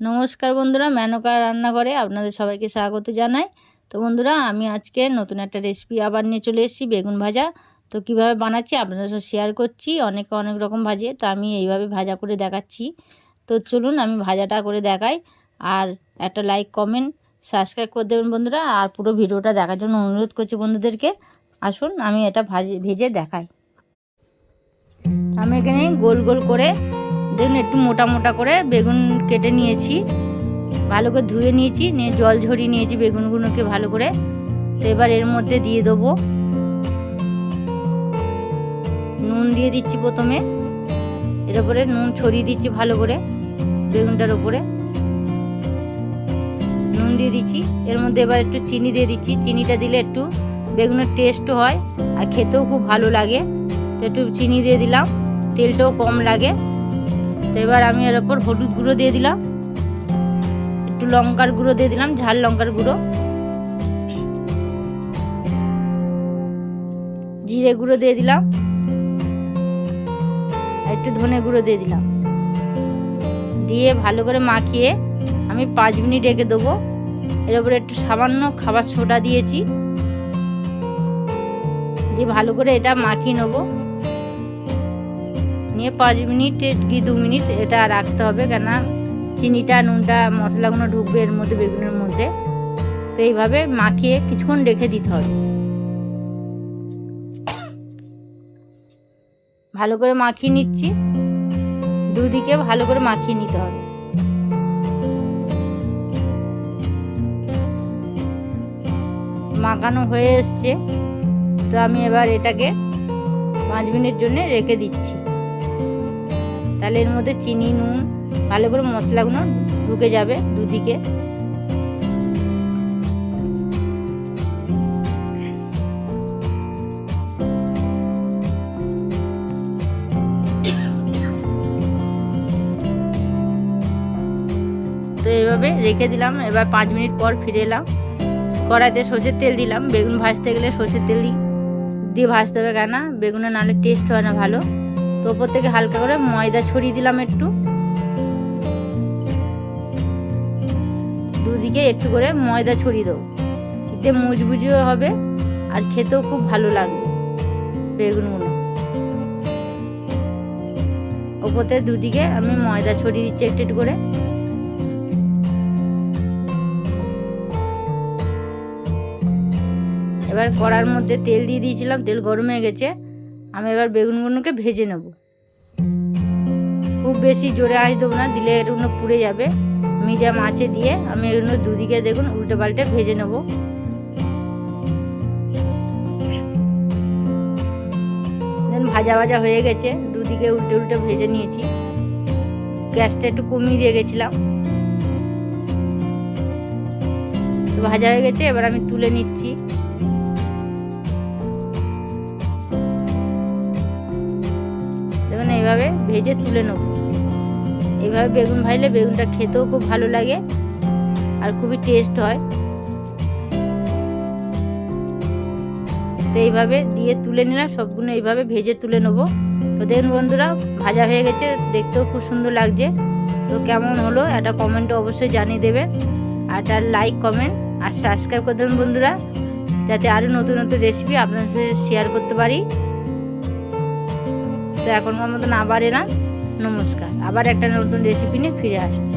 নমস্কার বন্ধুরা, মেনকা রান্নাঘরে আপনাদের সবাইকে স্বাগত জানাই। তো বন্ধুরা, আমি আজকে নতুন একটা রেসিপি আবার নিয়ে চলে এসেছি, বেগুন ভাজা। তো কীভাবে বানাচ্ছি আপনাদের সাথে শেয়ার করছি, অনেকে অনেক রকম ভাজে, তো আমি এইভাবে ভাজা করে দেখাচ্ছি। তো চলুন আমি ভাজাটা করে দেখাই, আর একটা লাইক কমেন্ট সাবস্ক্রাইব করে দেবেন বন্ধুরা, আর পুরো ভিডিওটা দেখার জন্য অনুরোধ করছি বন্ধুদেরকে। আসুন, আমি এটা ভাজে, ভেজে দেখাই। আমি এখানে গোল গোল করে দেখুন, একটু মোটা মোটা করে বেগুন কেটে নিয়েছি। ভালো করে ধুয়ে নিয়েছি, নিয়ে জল ঝরিয়ে নিয়েছি বেগুনগুলোকে ভালো করে। তো এবার এর মধ্যে দিয়ে দেবো। নুন দিয়ে দিচ্ছি প্রথমে। এর ওপরে নুন ছড়িয়ে দিচ্ছি ভালো করে বেগুনটার ওপরে নুন দিয়ে দিচ্ছি। এর মধ্যে এবার একটু চিনি দিয়ে দিচ্ছি। চিনিটা দিলে একটু বেগুনের টেস্টও হয় আর খেতেও খুব ভালো লাগে। তো একটু চিনি দিয়ে দিলাম। তেলটাও কম লাগে। তো এবার আমি এর ওপর হলুদ গুঁড়ো দিয়ে দিলাম। একটু লঙ্কার গুঁড়ো দিয়ে দিলাম, ঝাল লঙ্কার গুঁড়ো। জিরে গুঁড়ো দিয়ে দিলাম। একটু ধনে গুঁড়ো দিয়ে দিলাম। দিয়ে ভালো করে মাখিয়ে আমি পাঁচ মিনিট রেখে দেবো। এর উপরে একটু সামান্য খাবার সোডা দিয়েছি। দিয়ে ভালো করে এটা মাখিয়ে নেব। নিয়ে পাঁচ মিনিট কি দু মিনিট, এটা রাখতে হবে কেননা চিনিটা, নুনটা, মশলাগুলো ঢুকবে এর মধ্যে, বেগুনের মধ্যে। তো এইভাবে মাখিয়ে কিছুক্ষণ রেখে দিতে হবে। ভালো করে মাখিয়ে নিচ্ছি। দুদিকে ভালো করে মাখিয়ে নিতে হবে। মাখানো হয়ে এসছে। তো আমি এবার এটাকে পাঁচ মিনিট জন্য রেখে দিচ্ছি। তাহলে এর মধ্যে চিনি, নুন, ভালো করে মশলাগুলো ঢুকে যাবে দুদিকে। তো এইভাবে রেখে দিলাম, এবার পাঁচ মিনিট পর ফিরে এলাম। কড়াইতে সর্ষের তেল দিলাম, বেগুন ভাজতে গেলে সর্ষের তেল দিয়ে ভাজতে হবে কেন বেগুনে নাহলে টেস্ট হয় না ভালো। তো ওপর থেকে হালকা করে ময়দা ছড়িয়ে দিলাম একটু। দুদিকে একটু করে ময়দা ছড়িয়ে দেবো। এতে মুচবুজিও হবে আর খেতেও খুব ভালো লাগবে বেগুনগুলো ওপরতে দুদিকে আমি ময়দা ছড়িয়ে দিচ্ছি একটু একটু করে। এবার কড়ার মধ্যে তেল দিয়ে দিয়েছিলাম, তেল গরম হয়ে গেছে। আমি এবার বেগুনগুলোকে ভেজে নেব। খুব বেশি জোরে আঁচ দেবো না, দিলে এগুলো পুড়ে যাবে। মিডিয়াম আঁচে দিয়ে আমি এগুলো দুদিকে দেখুন উল্টে পাল্টে ভেজে নেব। ভাজা ভাজা হয়ে গেছে, দুদিকে উল্টে উল্টে ভেজে নিয়েছি। গ্যাসটা একটু কমিয়ে দিয়ে গেছিলাম। ভাজা হয়ে গেছে, এবার আমি তুলে নিচ্ছি। ভেজে তুলে নেব। এইভাবে বেগুন ভাজলে বেগুনটা খেতেও খুব ভালো লাগে আর খুবই টেস্ট হয়। তো এইভাবে দিয়ে তুলে নিলাম, সবগুলো এইভাবে ভেজে তুলে নেব। তো দেখুন বন্ধুরা, ভাজা হয়ে গেছে, দেখতেও খুব সুন্দর লাগছে। তো কেমন হলো একটা কমেন্টে অবশ্যই জানিয়ে দেবেন। আর তার লাইক কমেন্ট আর সাবস্ক্রাইব করে দেবেন বন্ধুরা, যাতে আরও নতুন নতুন রেসিপি আপনাদের সাথে শেয়ার করতে পারি। তো এখনকার মতন আবার এলাম। নমস্কার। আবার একটা নতুন রেসিপি নিয়ে ফিরে আসব